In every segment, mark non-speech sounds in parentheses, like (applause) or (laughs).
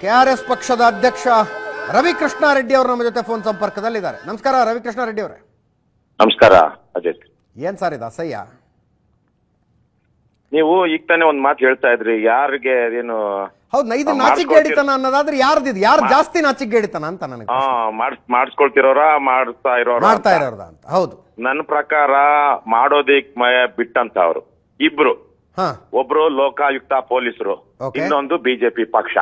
KRS ಪಕ್ಷದ ಅಧ್ಯಕ್ಷ ರವಿಕೃಷ್ಣ ರೆಡ್ಡಿ ಅವರು ನಮ್ಮ ಜೊತೆ ಫೋನ್ ಸಂಪರ್ಕದಲ್ಲಿದ್ದಾರೆ. ನಮಸ್ಕಾರ ರವಿಕೃಷ್ಣ ರೆಡ್ಡಿ ಅವರೇ. ನಮಸ್ಕಾರ ಅಜಿತ್ ಏನ್ ಸರ್ ಇದು ಅಸಹ್ಯ? ನೀವು ಈಗ ತಾನೇ ಒಂದ್ ಮಾತು ಹೇಳ್ತಾ ಇದ್ರಿ ಯಾರಿಗೆ ಏನು ಹೌದು ಇದು ನಾವು ನಾಚಿಕೆ ಮಾಡ್ಕೊಳ್ತೀವಿ. ಗೇಡಿತನ ಅನ್ನೋದಾದ್ರೆ ಯಾರ್ದಿದ್? ಯಾರು ಜಾಸ್ತಿ ನಾಚಿಕೆ ಗೇಡಿತನ ಅಂತ ನನಗೆ ಆ ಮಾಡ್ಸ್- ಮಾಡಿಸ್ಕೊಳ್ತಿರೋರ ಮಾಡ್ತಾ ಇರೋರ ಮಾಡ್ತಾ ಇರೋರ್ದ ಅಂತ ಹೌದು. ನನ್ನ ಪ್ರಕಾರ ಮಾಡೋದಿಕ್ ಮಯ ಬಿಟ್ಟಂತ ಅವರು. ಇಬ್ರು. ಹಾ. ಒಬ್ರು ಲೋಕಾಯುಕ್ತ ಪೊಲೀಸರು Okay. ಇನ್ನೊಂದು ಬಿಜೆಪಿ ಪಕ್ಷ.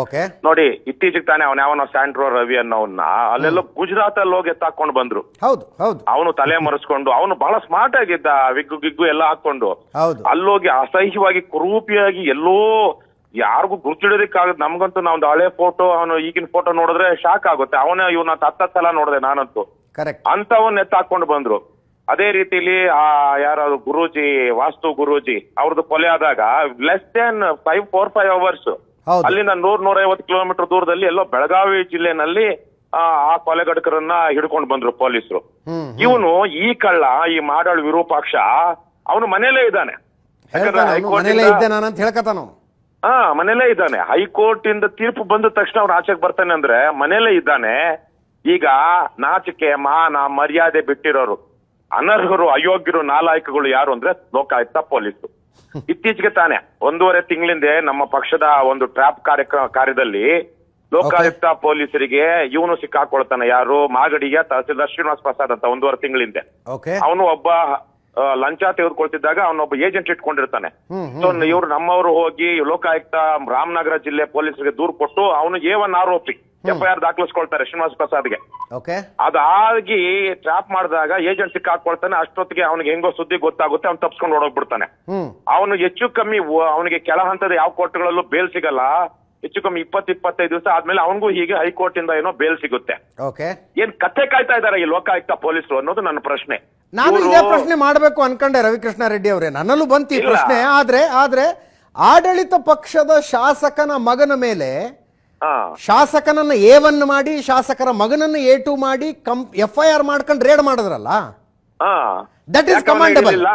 ಓಕೆ ನೋಡಿ ಇತ್ತೀಚೆಗೆ ತಾನೆ ಅವನ ಯಾವನೋ ಸ್ಯಾಂಡ್ರೋ ರವಿ ಅನ್ನೋನ್ನ ಅಲ್ಲೆಲ್ಲ ಗುಜರಾತ್ ಅಲ್ಲಿ ಹೋಗಿ ಎತ್ತಾಕೊಂಡು ಬಂದ್ರು. ಹೌದು ಹೌದು. ಅವನು ತಲೆ ಮರೆಸ್ಕೊಂಡು ಅವನು ಬಹಳ ಸ್ಮಾರ್ಟ್ ಆಗಿದ್ದ ವಿಗ್ಗು ಗಿಗ್ಗು ಎಲ್ಲ ಹಾಕೊಂಡು ಹೌದು. ಅಲ್ಲೋಗಿ ಅಸಹ್ಯವಾಗಿ ಕುರೂಪಿಯಾಗಿ ಎಲ್ಲೋ ಯಾರಿಗೂ ಗುರ್ತಿಡೋದಕ್ಕಾಗದ್ ನಮ್ಗಂತೂ ನಾವು ಹಳೆ ಫೋಟೋ ಅವನು ಈಗಿನ ಫೋಟೋ ನೋಡಿದ್ರೆ ಶಾಕ್ ಆಗುತ್ತೆ. ಅವನೇ ಇವನ ಹತ್ತ ಸಲ ನೋಡಿದೆ ನಾನಂತೂ. ಕರೆಕ್ಟ್ ಅಂತವನ್ನ ಎತ್ತಾಕೊಂಡು ಬಂದ್ರು. ಅದೇ ರೀತಿಲಿ ಆ ಯಾರು ಗುರೂಜಿ ವಾಸ್ತು ಗುರೂಜಿ ಅವ್ರದ್ದು ಕೊಲೆ ಆದಾಗ less than five four five hours ಹೌದು. ಅಲ್ಲಿಂದ ನೂರ್ ನೂರೈವತ್ತು ಕಿಲೋಮೀಟರ್ ದೂರದಲ್ಲಿ ಎಲ್ಲೋ ಬೆಳಗಾವಿ ಜಿಲ್ಲೆನಲ್ಲಿ ಆ ಆ ಕೊಲೆಗಡಕರನ್ನ ಹಿಡ್ಕೊಂಡು ಬಂದ್ರು ಪೊಲೀಸರು. ಹ್ಮ್ ಇವನು ಈ ಕಳ್ಳ ಈ ಮಾಡಾಳ್ ವಿರೂಪಾಕ್ಷ ಅವನು ಮನೇಲೇ ಇದ್ದಾನೆ. ಯಾಕಂದ್ರೆ ಹೇಳ್ತಾನೆ ಅವ್ನು ಹೈಕೋರ್ಟ್ ಮನೇಲೇ ಇದ್ದೆ ನಾನಂತ ಹೇಳ್ಕತಾನ ಅವ್ನು. ಹಾ ಮನೇಲೇ ಇದ್ದಾನೆ. ಹೈಕೋರ್ಟ್ ಇಂದ ತೀರ್ಪು ಬಂದ ತಕ್ಷಣ ಅವ್ನು ಆಚೆಗೆ ಬರ್ತಾನೆ ಅಂದ್ರೆ ಮನೇಲೇ ಇದ್ದಾನೆ. ಈಗ ನಾಚಿಕೆ ಮಾನ ಮರ್ಯಾದೆ ಬಿಟ್ಟಿರೋರು. ಅನರ್ಹರು ಅಯೋಗ್ಯರು ನಾಲಾಯಕಗಳು ಯಾರು ಅಂದ್ರೆ ಲೋಕಾಯುಕ್ತ ಪೊಲೀಸರು. ಇತ್ತೀಚೆಗೆ ತಾನೆ ಒಂದೂವರೆ ತಿಂಗಳಿಂದೆ ನಮ್ಮ ಪಕ್ಷದ ಒಂದು ಟ್ರಾಪ್ ಕಾರ್ಯಕ್ರಮ ಕಾರ್ಯದಲ್ಲಿ ಲೋಕಾಯುಕ್ತ ಪೊಲೀಸರಿಗೆ ಇವನು ಸಿಕ್ಕಾಕೊಳ್ತಾನೆ ಯಾರು ಮಾಗಡಿಯ ತಹಸೀಲ್ದಾರ್ ಶ್ರೀನಿವಾಸ್ ಪ್ರಸಾದ್ ಅಂತ ಒಂದೂವರೆ ತಿಂಗಳಿಂದೆ. ಅವನು ಒಬ್ಬ ಲಂಚ ತೆಗೆದುಕೊಳ್ತಿದ್ದಾಗ ಅವನೊಬ್ಬ ಏಜೆಂಟ್ ಇಟ್ಕೊಂಡಿರ್ತಾನೆ. ಸೊ ಇವ್ರು ನಮ್ಮವರು ಹೋಗಿ ಲೋಕಾಯುಕ್ತ ರಾಮನಗರ ಜಿಲ್ಲೆ ಪೊಲೀಸರಿಗೆ ದೂರು ಕೊಟ್ಟು ಅವನು ಏ ಒನ್ ಆರೋಪಿ. ಎಫ್ಐಆರ್ ದಾಖಲಿಸ್ಕೊಳ್ತಾರೆ ಶ್ರೀನಿವಾಸ ಪ್ರಸಾದ್ಗೆ. ಓಕೆ ಅದಾಗಿ ಟ್ರಾಪ್ ಮಾಡಿದಾಗ ಏಜೆಂಟ್ ಸಿಕ್ಕಾಕೊಳ್ತಾನೆ ಅಷ್ಟೊತ್ತಿಗೆ ಅವನಿಗೆ ಹೆಂಗೋ ಸುದ್ದಿ ಗೊತ್ತಾಗುತ್ತೆ ಅವ್ನು ತಪ್ಸ್ಕೊಂಡು ಓಡೋಗ್ಬಿಡ್ತಾನೆ. ಅವನು ಹೆಚ್ಚು ಕಮ್ಮಿ ಅವನಿಗೆ ಕೆಳ ಹಂತದ ಯಾವ ಕೋರ್ಟ್ಗಳಲ್ಲೂ ಬೇಲ್ ಸಿಗಲ್ಲ ಹೆಚ್ಚು ಕಮ್ಮಿ ಇಪ್ಪತ್ತು ಇಪ್ಪತ್ತೈದು ದಿವಸ ಆದ್ಮೇಲೆ ಅವನಿಗೂ ಹೀಗೆ ಹೈಕೋರ್ಟ್ ಇಂದ ಏನೋ ಬೇಲ್ ಸಿಗುತ್ತೆ. ಏನ್ ಕತೆ ಕಾಯ್ತಾ ಇದಾರೆ ಈ ಲೋಕಾಯುಕ್ತ ಪೊಲೀಸರು ಅನ್ನೋದು ನನ್ನ ಪ್ರಶ್ನೆ. ನಾನು ಇದೇ ಪ್ರಶ್ನೆ ಮಾಡಬೇಕು ಅನ್ಕೊಂಡೆ ರವಿಕೃಷ್ಣ ರೆಡ್ಡಿ ಅವರೇ. ನನ್ನಲ್ಲೂ ಬಂತು ಈ ಪ್ರಶ್ನೆ ಆದ್ರೆ ಆದ್ರೆ ಆಡಳಿತ ಪಕ್ಷದ ಶಾಸಕನ ಮಗನ ಮೇಲೆ ಶಾಸಕನನ್ನ ಎ ಒನ್ ಮಾಡಿ ಶಾಸಕರ ಮಗನನ್ನ ಎ ಟು ಮಾಡಿ ಕಂಪ್ ಎಫ್ ಐ ಆರ್ ಮಾಡ್ಕೊಂಡು ರೇಡ್ ಮಾಡಿದ್ರಲ್ಲ? ದಟ್ ಇಸ್ is ಯಾಕೆ ಅವನಿಗೆ commendable. ಇರ್ಲಿಲ್ಲ?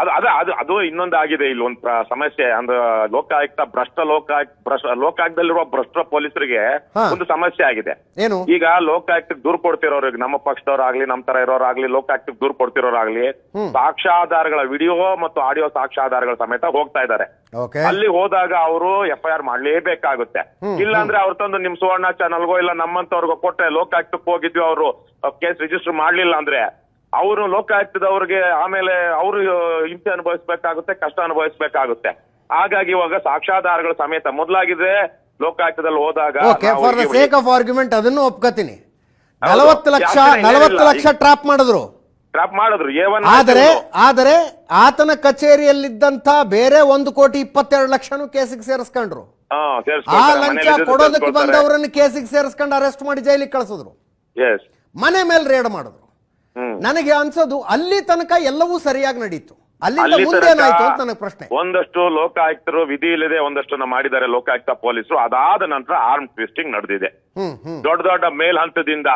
ಅದು ಅದ ಅದು ಅದು ಇನ್ನೊಂದು ಆಗಿದೆ ಇಲ್ಲಿ ಒಂದು ಸಮಸ್ಯೆ. ಅಂದ್ರೆ ಲೋಕಾಯುಕ್ತ ಭ್ರಷ್ಟ ಲೋಕಾಯುಕ್ತ ಭ್ರಷ್ಟ ಲೋಕಾಯುಕ್ತದಲ್ಲಿರುವ ಭ್ರಷ್ಟ ಪೊಲೀಸರಿಗೆ. ಒಂದು ಸಮಸ್ಯೆ ಆಗಿದೆ. ಏನು? ಈಗ ಲೋಕಾಯುಕ್ತ ದೂರು ಕೊಡ್ತಿರೋರಿಗೆ ನಮ್ಮ ಪಕ್ಷದವರಾಗ್ಲಿ ನಮ್ಮ ತರ ಇರೋರಾಗ್ಲಿ ಲೋಕಾಯುಕ್ತಕ್ಕೆ ದೂರು ಕೊಡ್ತಿರೋರಾಗ್ಲಿ ಸಾಕ್ಷ್ಯಾಧಾರಗಳ ವಿಡಿಯೋ ಮತ್ತು ಆಡಿಯೋ ಸಾಕ್ಷ್ಯಾಧಾರಗಳ ಸಮೇತ ಹೋಗ್ತಾ ಇದ್ದಾರೆ. ಅಲ್ಲಿ ಹೋದಾಗ ಅವರು ಎಫ್ ಐ ಆರ್ ಮಾಡ್ಲೇಬೇಕಾಗುತ್ತೆ ಇಲ್ಲ ಅಂದ್ರೆ ಅವ್ರ ತಂದು ನಿಮ್ ಸುವರ್ಣ ಚಾನಲ್ಗೋ ಇಲ್ಲ ನಮ್ಮಂತವ್ರಿಗೋ ಕೊಟ್ರೆ ಲೋಕಾಯುಕ್ತಕ್ಕೆ ಹೋಗಿದ್ವಿ ಅವರು ಕೇಸ್ ರಿಜಿಸ್ಟರ್ ಮಾಡ್ಲಿಲ್ಲ ಅಂದ್ರೆ ಅವರು ಲೋಕಾಯುಕ್ತದವ್ರಿಗೆ ಆಮೇಲೆ ಅವರು ಹಿಂಸೆ ಅನುಭವಿಸ್ಬೇಕಾಗುತ್ತೆ ಕಷ್ಟ ಅನುಭವಿಸ್ಬೇಕಾಗುತ್ತೆ. ಹಾಗಾಗಿ ಇವಾಗ ಸಾಕ್ಷ್ಯಾಧಾರಗಳ ಸಮೇತ ಮೊದಲಾಗಿದೆ ಲೋಕಾಯುಕ್ತದಲ್ಲಿ ಹೋದಾಗ okay for the sake of argument ಅದನ್ನು ಒಪ್ಕೋತೀನಿ. ನಲವತ್ತು ಲಕ್ಷ ನಲವತ್ತು ಲಕ್ಷ ಟ್ರಾಪ್ ಮಾಡಿದ್ರು. ಟ್ರಾಪ್ ಮಾಡಿದ್ರು. ಆದರೆ ಆದರೆ ಆತನ ಕಚೇರಿಯಲ್ಲಿದ್ದಂತ ಬೇರೆ ಒಂದು ಕೋಟಿ ಇಪ್ಪತ್ತೆರಡು ಲಕ್ಷನೂ ಕೇಸಿಗೆ ಸೇರಿಸ್ಕೊಂಡ್ರು. ಆ ಲಂಚ ಕೊಡೋದಕ್ಕೆ ಬಂದವರನ್ನು ಕೇಸಿಗೆ ಸೇರಿಸ್ಕೊಂಡು ಅರೆಸ್ಟ್ ಮಾಡಿ ಜೈಲಿಗೆ ಕಳಿಸಿದ್ರು. ಮನೆ ಮೇಲೆ ರೇಡ್ ಮಾಡಿದ್ರು. ನನಗೆ ಅನ್ಸೋದು ಅಲ್ಲಿ ತನಕ ಎಲ್ಲವೂ ಸರಿಯಾಗಿ ನಡೀತು. ಅಲ್ಲಿಂದ ಮುಂದೇನಾಯ್ತು ಅಂತ ನನಗೆ ಪ್ರಶ್ನೆ. ಒಂದಷ್ಟು ಲೋಕಾಯುಕ್ತರು ವಿಧಿ ಇಲ್ಲದೆ ಒಂದಷ್ಟು ಮಾಡಿದ್ದಾರೆ ಲೋಕಾಯುಕ್ತ ಪೊಲೀಸರು. ಅದಾದ ನಂತರ ಆರ್ಮ್ ಟ್ವಿಸ್ಟಿಂಗ್ ನಡೆದಿದೆ. ದೊಡ್ಡ ದೊಡ್ಡ ಮೇಲ್ ಹಂತದಿಂದ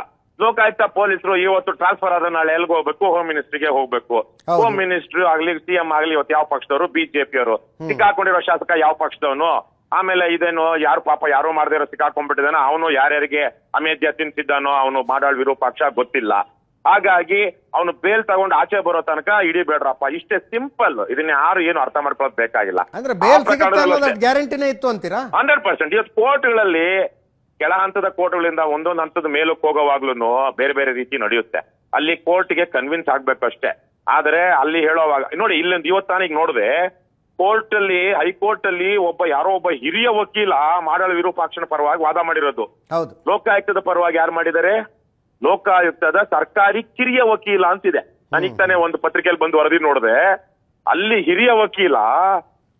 ಲೋಕಾಯುಕ್ತ ಪೊಲೀಸರು ಇವತ್ತು ಟ್ರಾನ್ಸ್ಫರ್ ಆದ ನಾಳೆ ಎಲ್ಗೆ ಹೋಗ್ಬೇಕು? ಹೋಮ್ ಮಿನಿಸ್ಟ್ರಿಗೆ ಹೋಗ್ಬೇಕು. ಹೋಮ್ ಮಿನಿಸ್ಟ್ರಿ ಆಗ್ಲಿ ಸಿಎಂ ಆಗ್ಲಿ ಇವತ್ತು ಯಾವ ಪಕ್ಷದವರು? ಬಿಜೆಪಿ ಅವರು ಸಿಕ್ಕಾಕೊಂಡಿರೋ ಶಾಸಕ ಯಾವ ಪಕ್ಷದವನು? ಆಮೇಲೆ ಇದೇನು ಯಾರು ಪಾಪ ಯಾರೋ ಮಾಡದೇ ಇರೋ ಸಿಕ್ಕಾಕೊಂಡ್ಬಿಟ್ಟಿದಾನ ಅವನು ಯಾರ್ಯಾರಿಗೆ ಅಮೇಧ್ಯ ತಿನ್ಸಿದ್ದಾನೋ ಅವನು ಮಾಡಾಳ್ ವಿರೂಪಾಕ್ಷ ಗೊತ್ತಿಲ್ಲ. ಹಾಗಾಗಿ ಅವನು ಬೇಲ್ ತಗೊಂಡು ಆಚೆ ಬರೋ ತನಕ ಇಡೀ ಬೇಡ್ರಪ್ಪ. ಇಷ್ಟೇ ಸಿಂಪಲ್ ಇದನ್ನ ಯಾರು ಏನು ಅರ್ಥ ಮಾಡ್ಕೊಳ್ಳೋದು ಬೇಕಾಗಿಲ್ಲ. ಅಂದ್ರೆ ಬೇಲ್ ಸಿಗುತ್ತೆ ಅನ್ನೋದು ಗ್ಯಾರಂಟಿನೇ ಇತ್ತು ಅಂತೀರಾ? Hundred percent. ಇವತ್ತು ಕೋರ್ಟ್ಗಳಲ್ಲಿ ಕೆಳ ಹಂತದ ಕೋರ್ಟ್ಗಳಿಂದ ಒಂದೊಂದು ಹಂತದ ಮೇಲಕ್ಕೆ ಹೋಗೋವಾಗ್ಲೂ ಬೇರೆ ಬೇರೆ ರೀತಿ ನಡೆಯುತ್ತೆ. ಅಲ್ಲಿ ಕೋರ್ಟ್ಗೆ ಕನ್ವಿನ್ಸ್ ಆಗ್ಬೇಕು ಅಷ್ಟೇ. ಆದ್ರೆ ಅಲ್ಲಿ ಹೇಳೋವಾಗ ನೋಡಿ ಇಲ್ಲಿಂದ ಇವತ್ತಾನೀಗ ನೋಡಿದೆ. ಕೋರ್ಟ್ ಅಲ್ಲಿ ಹೈಕೋರ್ಟ್ ಅಲ್ಲಿ ಒಬ್ಬ ಯಾರೋ ಒಬ್ಬ ಹಿರಿಯ ವಕೀಲ ಮಾಡಳ ವಿರೂಪಾಕ್ಷನ ಪರವಾಗಿ ವಾದ ಮಾಡಿರೋದು. ಲೋಕಾಯುಕ್ತದ ಪರವಾಗಿ ಯಾರು ಮಾಡಿದ್ದಾರೆ? ಲೋಕಾಯುಕ್ತದ ಸರ್ಕಾರಿ ಕಿರಿಯ ವಕೀಲ ಅಂತಿದೆ. ನನಗ್ ತಾನೇ ಒಂದು ಪತ್ರಿಕೆಯಲ್ಲಿ ಬಂದು ವರದಿ ನೋಡಿದೆ. ಅಲ್ಲಿ ಹಿರಿಯ ವಕೀಲ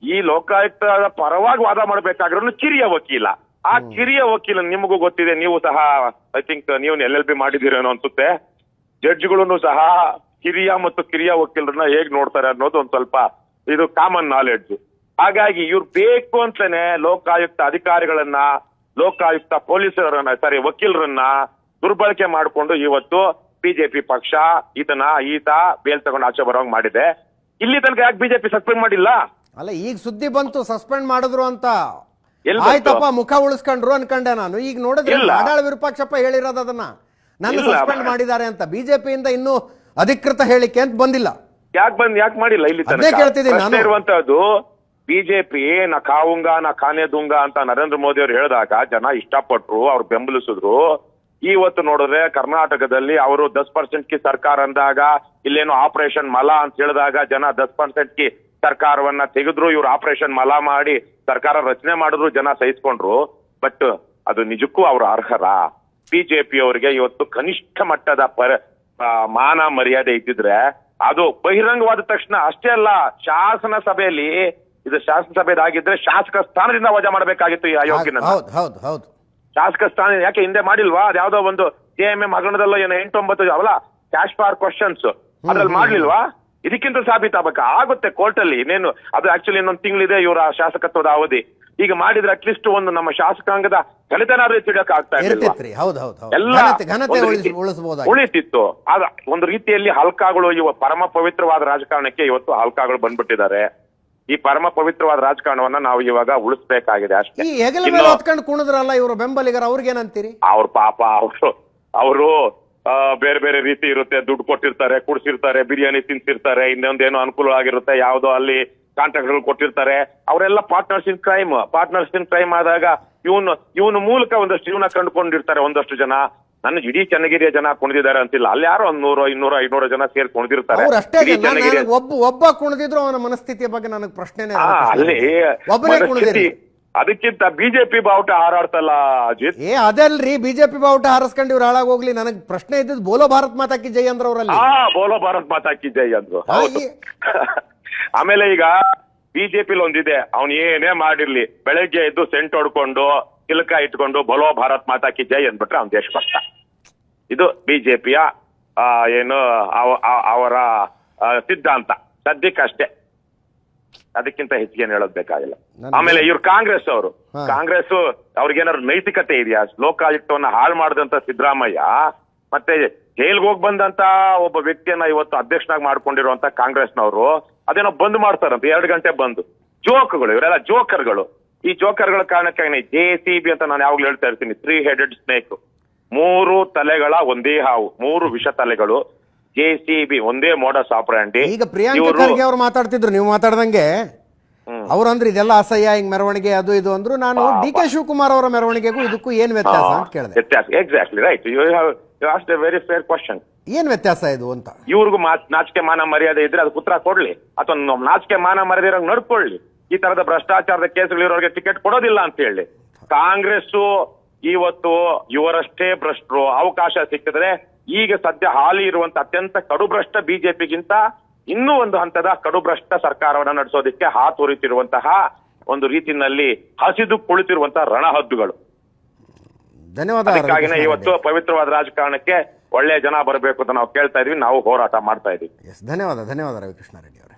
ಈ ಲೋಕಾಯುಕ್ತದ ಪರವಾಗಿ ವಾದ ಮಾಡಬೇಕಾಗಿರೋ ಕಿರಿಯ ವಕೀಲ. ಆ ಕಿರಿಯ ವಕೀಲ ನಿಮಗೂ ಗೊತ್ತಿದೆ ನೀವು ಸಹ ಐ ಥಿಂಕ್ ನೀವು ಎಲ್ ಎಲ್ ಬಿ ಮಾಡಿದ್ದೀರೇನೋ ಅನ್ಸುತ್ತೆ. ಜಡ್ಜ್ಗಳನ್ನು ಸಹ ಕಿರಿಯ ಮತ್ತು ಕಿರಿಯ ವಕೀಲರನ್ನ ಹೇಗ್ ನೋಡ್ತಾರೆ ಅನ್ನೋದು ಒಂದ್ ಸ್ವಲ್ಪ ಇದು ಕಾಮನ್ ನಾಲೆಡ್ಜ್ ಹಾಗಾಗಿ ಇವ್ರು ಬೇಕು ಅಂತಾನೆ ಲೋಕಾಯುಕ್ತ ಅಧಿಕಾರಿಗಳನ್ನ ಲೋಕಾಯುಕ್ತ ಪೊಲೀಸರನ್ನ ಸಾರಿ ವಕೀಲರನ್ನ ದುರ್ಬಳಕೆ ಮಾಡಿಕೊಂಡು ಇವತ್ತು ಬಿಜೆಪಿ ಪಕ್ಷ ಈತನ ಈತ ಬೇಲ್ ತಗೊಂಡು ಆಚೆ ಬರೋಂಗ್ ಮಾಡಿದೆ. ಇಲ್ಲಿ ತನಕ ಯಾಕೆ ಬಿಜೆಪಿ ಸಸ್ಪೆಂಡ್ ಮಾಡಿಲ್ಲ? ಅಲ್ಲ ಈಗ ಸುದ್ದಿ ಬಂತು ಸಸ್ಪೆಂಡ್ ಮಾಡಿದ್ರು ಅಂತ? ಆಯ್ತಪ್ಪ ಮುಖ ಉಳಿಸ್ಕೊಂಡ್ರು ಅನ್ಕೊಂಡೆ ನಾನು. ಈಗ ನೋಡಿದ್ರೆ ಆಡಾಳ ವಿರೂಪಾಕ್ಷಪ್ಪ ಹೇಳಿರೋದು ಅದನ್ನ. ನನ್ನ. ಸಸ್ಪೆಂಡ್ ಮಾಡಿದ್ದಾರೆ ಅಂತ. ಬಿಜೆಪಿಯಿಂದ ಇನ್ನೂ ಅಧಿಕೃತ ಹೇಳಿಕೆ ಅಂತ ಬಂದಿಲ್ಲ. ಯಾಕೆ ಬಂದ್ ಯಾಕೆ ಮಾಡಿಲ್ಲ ಇಲ್ಲಿ ತನಕ. ಇರುವಂತಹದ್ದು ಬಿಜೆಪಿ ನಾ ಕಾವುಂಗ ನಾ ಕಾನೆ ದುಂಗ ಅಂತ ನರೇಂದ್ರ ಮೋದಿ ಅವರು ಹೇಳಿದಾಗ ಜನ ಇಷ್ಟಪಟ್ರು ಅವ್ರು ಬೆಂಬಲಿಸಿದ್ರು. ಇವತ್ತು ನೋಡಿದ್ರೆ ಕರ್ನಾಟಕದಲ್ಲಿ ಅವರು ದಸ್ ಪರ್ಸೆಂಟ್ ಕಿ ಸರ್ಕಾರ ಅಂದಾಗ ಇಲ್ಲೇನು ಆಪರೇಷನ್ ಮಲ ಅಂತ ಹೇಳಿದಾಗ ಜನ ದಸ್ ಪರ್ಸೆಂಟ್ ಕಿ ಸರ್ಕಾರವನ್ನ ತೆಗೆದ್ರು ಇವ್ರು ಆಪರೇಷನ್ ಮಲ ಮಾಡಿ ಸರ್ಕಾರ ರಚನೆ ಮಾಡಿದ್ರು ಜನ ಸಹಿಸ್ಕೊಂಡ್ರು. ಬಟ್ ಅದು ನಿಜಕ್ಕೂ ಅವರು ಅರ್ಹರ? ಬಿಜೆಪಿ ಅವರಿಗೆ ಇವತ್ತು ಕನಿಷ್ಠ ಮಟ್ಟದ ಪರ ಮಾನ ಮರ್ಯಾದೆ ಇದ್ದಿದ್ರೆ ಅದು ಬಹಿರಂಗವಾದ ತಕ್ಷಣ ಅಷ್ಟೇ ಅಲ್ಲ ಶಾಸನ ಸಭೆಯಲ್ಲಿ ಇದು ಶಾಸನ ಸಭೆದಾಗಿದ್ರೆ ಶಾಸಕ ಸ್ಥಾನದಿಂದ ವಜಾ ಮಾಡಬೇಕಾಗಿತ್ತು ಈ ಆಯೋಗಿನ ಹೌದು ಹೌದು ಹೌದು. ಶಾಸಕ ಸ್ಥಾನ ಯಾಕೆ ಹಿಂದೆ ಮಾಡಿಲ್ವಾ? ಅದ್ಯಾವ್ದೋ ಒಂದು ಕೆ ಎಂ ಎಂ ಹಗರಣದಲ್ಲೋ ಏನೋ ಎಂಟೊಂಬತ್ತು ಅವಲ್ಲ ಕ್ಯಾಶ್ ಫಾರ್ ಕ್ವಶನ್ಸ್ ಅದ್ರಲ್ಲಿ ಮಾಡ್ಲಿಲ್ವಾ? ಇದಕ್ಕಿಂತ ಸಾಬೀತಾಗಬೇಕಾ ಆಗುತ್ತೆ ಕೋರ್ಟ್ ಅಲ್ಲಿ. ಇನ್ನೇನು ಅದು ಆಕ್ಚುಲಿ ಇನ್ನೊಂದು ತಿಂಗಳಿದೆ ಇವರ ಶಾಸಕತ್ವದ ಅವಧಿ. ಈಗ ಮಾಡಿದ್ರೆ ಅಟ್ಲೀಸ್ಟ್ ಒಂದು ನಮ್ಮ ಶಾಸಕಾಂಗದ ಘನತೆನಾದ್ರೂ ಎತ್ತಿಡಕ್ ಆಗ್ತಾ ಎಲ್ಲ ಉಳಿತಿತ್ತು ಆಗ ಒಂದು ರೀತಿಯಲ್ಲಿ ಹಲ್ಕಾಗಳು ಇವ ಪರಮ ಪವಿತ್ರವಾದ ರಾಜಕಾರಣಕ್ಕೆ ಇವತ್ತು ಹಲ್ಕಾಗಳು ಬಂದ್ಬಿಟ್ಟಿದ್ದಾರೆ. ಈ ಪರಮ ಪವಿತ್ರವಾದ ರಾಜಕಾರಣವನ್ನ ನಾವು ಇವಾಗ ಉಳಿಸ್ಬೇಕಾಗಿದೆ ಅಷ್ಟೇ. ಈ ಹೆಗಲ ಮೇಲೆ ಇನ್ನು ಹೊತ್ಕೊಂಡು ಕುಣಿದ್ರಲ್ಲ ಇವರು ಬೆಂಬಲಿಗರ ಅವ್ರಿಗೇನಂತೀರಿ? ಅವ್ರ ಪಾಪ ಅವರು ಅವರು ಬೇರೆ ಬೇರೆ ರೀತಿ ಇರುತ್ತೆ. ದುಡ್ಡು ಕೊಟ್ಟಿರ್ತಾರೆ ಕುಡ್ಸಿರ್ತಾರೆ ಬಿರಿಯಾನಿ ತಿನ್ಸಿರ್ತಾರೆ ಇನ್ನೊಂದೇನೋ ಅನುಕೂಲ ಆಗಿರುತ್ತೆ. ಯಾವ್ದೋ ಅಲ್ಲಿ ಕಾಂಟ್ರಾಕ್ಟ್ಗಳು ಕೊಟ್ಟಿರ್ತಾರೆ. ಅವರೆಲ್ಲ partners in crime partners in crime ಆದಾಗ ಇವನು ಇವನು ಮೂಲಕ ಒಂದಷ್ಟು ಜೀವನ ಕಂಡುಕೊಂಡಿರ್ತಾರೆ ಒಂದಷ್ಟು ಜನ. ನನ್ನ ಇಡೀ ಚನ್ನಗಿರಿಯ ಜನ ಕುಣಿದಿದ್ದಾರೆ ಅಂತಿಲ್ಲ. ಅಲ್ಲಿ ಯಾರು ಒಂದ್ ನೂರು ಇನ್ನೂರ ಐನೂರ ಜನ ಸೇರಿ ಕುಣಿದಿರ್ತಾರೆ. ಅವ್ರು ಅಷ್ಟೇ ಇಡೀ ಜನ ಚನ್ನಗಿರಿಯ ಒಬ್ಬ ಒಬ್ಬ ಕುಣಿದಿದ್ರು ಅವನ ಮನಸ್ಥಿತಿಯ ಬಗ್ಗೆ ನನಗೆ ಪ್ರಶ್ನೆನೇ ಆ, ಅಲ್ಲಿ ಒಬ್ಬನೇ ಮನಸ್ಥಿತಿ ಕುಣಿದಿರಿ. ಅದಕ್ಕಿಂತ ಬಿಜೆಪಿ ಬಾವುಟ ಹಾರಾಡ್ತಲ್ಲ ಅಜಿತ್? ಏ ಅದಲ್ರಿ ಬಿಜೆಪಿ ಬಾವುಟ ಹಾರಿಸ್ಕೊಂಡು ಇವ್ರು ಹಾಳಾಗೋಗ್ಲಿ ನನಗ್ ಪ್ರಶ್ನೆ ಇದ್ದದ್ದು ಬೋಲೋ ಭಾರತ್ ಮಾತಾಕಿ ಜೈ ಅಂದ್ರ ಅವರಲ್ಲಿ. ಆ ಬೋಲೋ ಭಾರತ್ ಮಾತಾಕಿ ಜೈ ಅಂದ್ರು. ಹೌದು. (laughs) ಆಮೇಲೆ ಈಗ ಬಿಜೆಪಿಲಿ ಒಂದಿದೆ. ಅವ್ನ್ ಏನೇ ಮಾಡಿರ್ಲಿ. ಬೆಳಗ್ಗೆ ಎದ್ದು ಸೆಂಟ್ ಹೊಡ್ಕೊಂಡು ತಿಲಕ ಇಟ್ಕೊಂಡು ಬಲೋ ಭಾರತ್ ಮಾತಾ ಕಿ ಜೈ ಅಂದ್ಬಿಟ್ರೆ ದೇಶ ದೇಶಭಕ್ತ ಇದು ಬಿಜೆಪಿಯ ಏನು ಅವ- ಅವ- ಅವರ ಸಿದ್ಧಾಂತ. ಸದ್ಯಕ್ಕಷ್ಟೇ. ಅದಕ್ಕಿಂತ ಹೆಚ್ಚಿಗೆ ಏನು ಹೇಳೋದ್ ಬೇಕಾಗಿಲ್ಲ. ಆಮೇಲೆ ಇವ್ರು ಕಾಂಗ್ರೆಸ್ ಅವರು. ಕಾಂಗ್ರೆಸ್ ಅವ್ರಿಗೇನಾದ್ರು ನೈತಿಕತೆ ಇದೆಯಾ? ಲೋಕಾಯುಕ್ತವನ್ನ ಹಾಳು ಮಾಡಿದಂತ ಸಿದ್ದರಾಮಯ್ಯ ಮತ್ತೆ ಜೈಲ್ಗೆ ಹೋಗಿ ಬಂದಂತ ಒಬ್ಬ ವ್ಯಕ್ತಿಯನ್ನ ಇವತ್ತು ಅಧ್ಯಕ್ಷನಾಗಿ ಮಾಡ್ಕೊಂಡಿರುವಂತ ಕಾಂಗ್ರೆಸ್ನವರು ಅದೇನೋ ಬಂದ್ ಮಾಡ್ತಾರಂತ ಎರಡು ಗಂಟೆ ಬಂದು. ಜೋಕ್ಗಳು ಇವರೆಲ್ಲ ಜೋಕರ್ಗಳು. ಈ ಜೋಕರ್ಗಳ ಕಾರಣಕ್ಕಾಗಿ ಜೆ ಸಿ ಬಿ ಅಂತ ನಾನು ಯಾವಾಗ್ಲೂ ಹೇಳ್ತಾ ಇರ್ತೀನಿ ತ್ರೀ ಹೆಡೆಡ್ ಸ್ನೇಕ್ ಮೂರು ತಲೆಗಳ ಒಂದೇ ಹಾವು ಮೂರು ವಿಷ ತಲೆಗಳು ಜೆ ಸಿ ಬಿ ಒಂದೇ ಮೋಡ ಆಪರಾಂಡಿ ಈಗ ಪ್ರಿಯಾಂಕ ಖರ್ಗೆ ಅವ್ರು ಮಾತಾಡ್ತಿದ್ರು ನೀವು ಮಾತಾಡ್ದಂಗೆ. ಹ್ಮ್. ಅವ್ರು ಅಂದ್ರೆ ಇದೆಲ್ಲ ಅಸಹ್ಯ ಹಿಂಗ್ ಮೆರವಣಿಗೆ ಅದು ಇದು ಅಂದ್ರು. ನಾನು ಡಿ ಕೆ ಶಿವಕುಮಾರ್ ಅವರ ಮೆರವಣಿಗೆಗೂ ಇದಕ್ಕೂ ಏನ್ ವ್ಯತ್ಯಾಸ ಅಂತ ಕೇಳಿದೆ. ವ್ಯತ್ಯಾಸ exactly right you have you asked a very fair question ಏನ್ ವ್ಯತ್ಯಾಸ ಇದು ಅಂತ? ಇವ್ರಿಗೂ ನಾಚಿಕೆ ಮಾನ ಮರ್ಯಾದೆ ಇದ್ರೆ ಅದಕ್ಕೆ ಉತ್ತರ ಕೊಡ್ಲಿ. ಅಥವಾ ನಾಚಿಕೆ ಮಾನ ಮರ್ಯಾದೆ ನಡ್ಕೊಳ್ಳಿ. ಈ ತರದ ಭ್ರಷ್ಟಾಚಾರದ ಕೇಸುಗಳಿರೋರಿಗೆ ಟಿಕೆಟ್ ಕೊಡೋದಿಲ್ಲ ಅಂತ ಹೇಳಿ. ಕಾಂಗ್ರೆಸ್ ಇವತ್ತು ಇವರಷ್ಟೇ ಭ್ರಷ್ಟರು. ಅವಕಾಶ ಸಿಕ್ಕಿದ್ರೆ ಈಗ ಸದ್ಯ ಹಾಲಿ ಇರುವಂತ ಅತ್ಯಂತ ಕಡುಭ್ರಷ್ಟ ಬಿಜೆಪಿಗಿಂತ ಇನ್ನೂ ಒಂದು ಹಂತದ ಕಡುಭ್ರಷ್ಟ ಸರ್ಕಾರವನ್ನ ನಡೆಸೋದಕ್ಕೆ ಹಾತೊರಿತಿರುವಂತಹ ಒಂದು ರೀತಿಯಲ್ಲಿ ಹಸಿದು ಕುಳಿತಿರುವಂತಹ ರಣಹದ್ದುಗಳು. ಧನ್ಯವಾದ ಅದಕ್ಕಾಗಿನೇ ಇವತ್ತು ಪವಿತ್ರವಾದ ರಾಜಕಾರಣಕ್ಕೆ ಒಳ್ಳೆಯ ಜನ ಬರಬೇಕು ಅಂತ ನಾವು ಕೇಳ್ತಾ ಇದೀವಿ. ನಾವು ಹೋರಾಟ ಮಾಡ್ತಾ ಇದೀವಿ ಎಸ್ ಧನ್ಯವಾದ ಧನ್ಯವಾದ ರವಿಕೃಷ್ಣ ರೆಡ್ಡಿ ಅವರೇ.